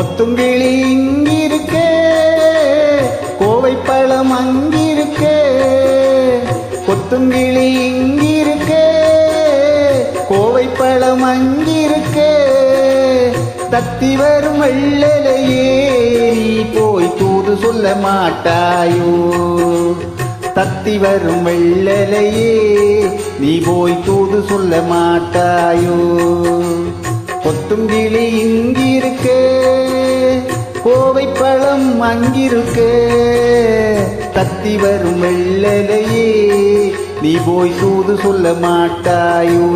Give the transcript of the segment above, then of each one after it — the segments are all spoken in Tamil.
கொத்துங்கிளி இங்கிருக்கே கோவை பழம் அங்கிருக்கே. கொத்துங்கிளி இங்கிருக்கே கோவை பழம் அங்கிருக்கே. தத்தி வரும் வெள்ளலையே நீ போய் தூது சொல்ல மாட்டாயோ? தத்தி வரும் வெள்ளலையே நீ போய் தூது சொல்ல மாட்டாயோ? கொத்தும் கிளி இங்கிருக்கு. கோவை பழம் அங்கிருக்க. தத்தி வரும் வெள்ளலையே நீ போய் சூது சொல்ல மாட்டாயோ?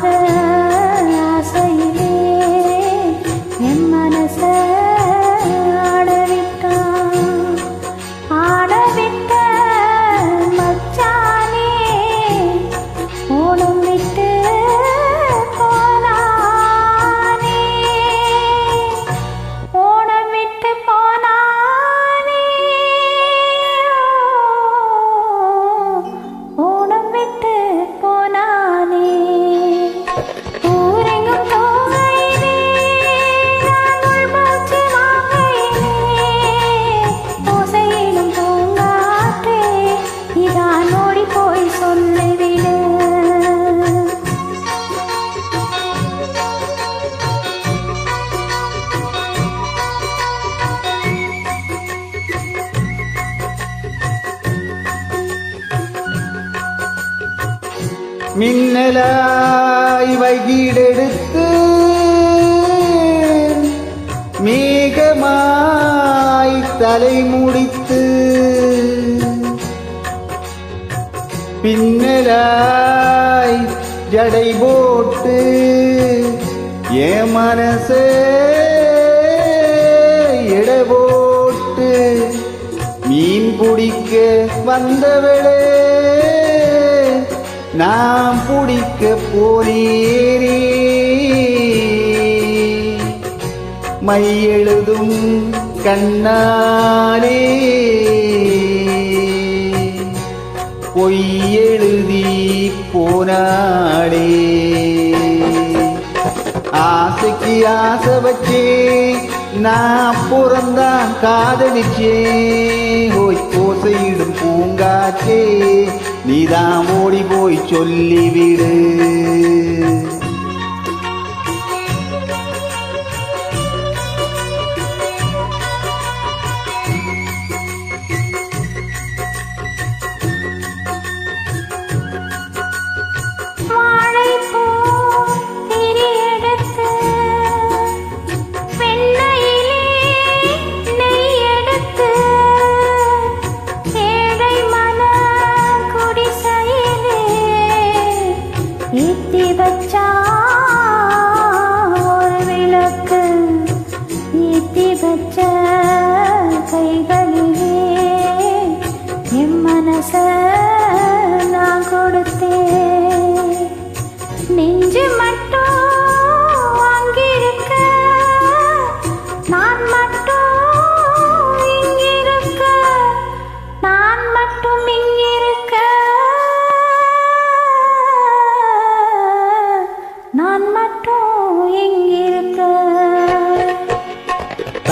father. மின்னலாய் வகிடெடுத்து மேகமாய் தலை முடித்து பின்னலாய் ஜடை போட்டு ஏ மனசே எட போட்டு மீன் பிடிக்க வந்தவளே. நாம் பிடிக்க போனேரே மை எழுதும் கண்ணாலே. பொய்யெழுதி போனாளே. ஆசைக்கு ஆசை வச்சே நான் பிறந்தான் காதலிச்சே. ஓய் ஓசையிடும் பூங்காச்சே நீதான் ஓடி போய் சொல்லிவிடு.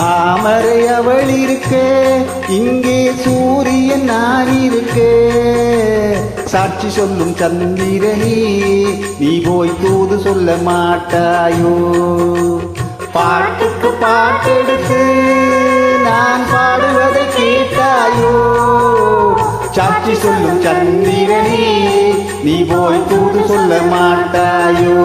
தாமரை அவள் இருக்கே இங்கே சூரியன் நான் இருக்கே. சாட்சி சொல்லும் சந்திரனே நீ போய் தூது சொல்ல மாட்டாயோ. பாட்டுக்கு பாட்டெடுத்து நான் பாடுவதை கேட்டாயோ. சாட்சி சொல்லும் சந்திரனே நீ போய் தூது சொல்ல மாட்டாயோ.